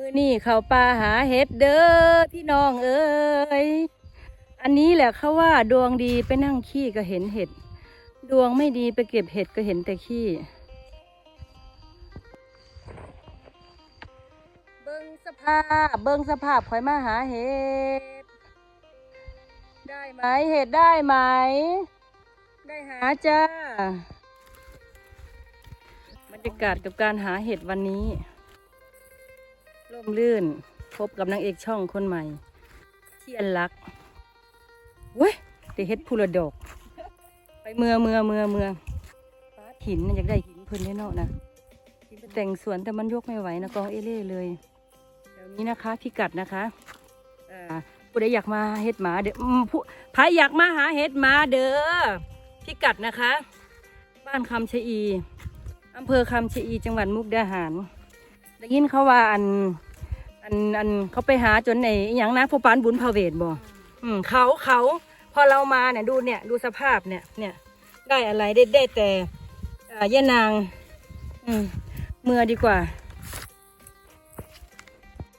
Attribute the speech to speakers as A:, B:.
A: มือนี่เขาป่าหาเห็ดเด้อพี่น้องเอ้ยอันนี้แหละเขาว่าดวงดีไปนั่งขี้ก็เห็นเห็ด ดวงไม่ดีไปเก็บเห็ดก็เห็นแต่ขี้เบิ้งสภาพเบิ้งสภาพคอยมาหาเห็ดได้ไหมเห็ดได้ไหม ได้หาจ้าบรรยากาศกับการหาเห็ดวันนี้ ร่มรื่น พบกับนางเอกช่องคนใหม่ เทียนรักเว้ยแต่เห็ดพูละดอก ไปเมือเมือเมือเมือป้าดหินอยากได้หินเพิ่นได้เนาะนะหินไปแต่งสวนแต่มันยกไม่ไหวนะกองเอเล่เลยเดี๋ยวนี้นะคะพิกัดนะคะอ่อผู้ใดอยากมาเห็ดหมาเด้ออืมผู้ใครอยากมาหาเห็ดหมาเด้อพิกัดนะคะ บ้านคำชะอีอำเภอคำชะอีจังหวัดมุกดาหาร ได้ยินเขาว่าอัน อันอันเขาไปหาจนในอหย่างนะผู้ปานบุญพาเวทบ่อืมเขาเขาพอเรามาเนี่ยดูเนี่ยดูสภาพเนี่ยเนี่ย ได้อะไรได้ได้แต่เอ่อยนาง อืมเมื่อดีกว่า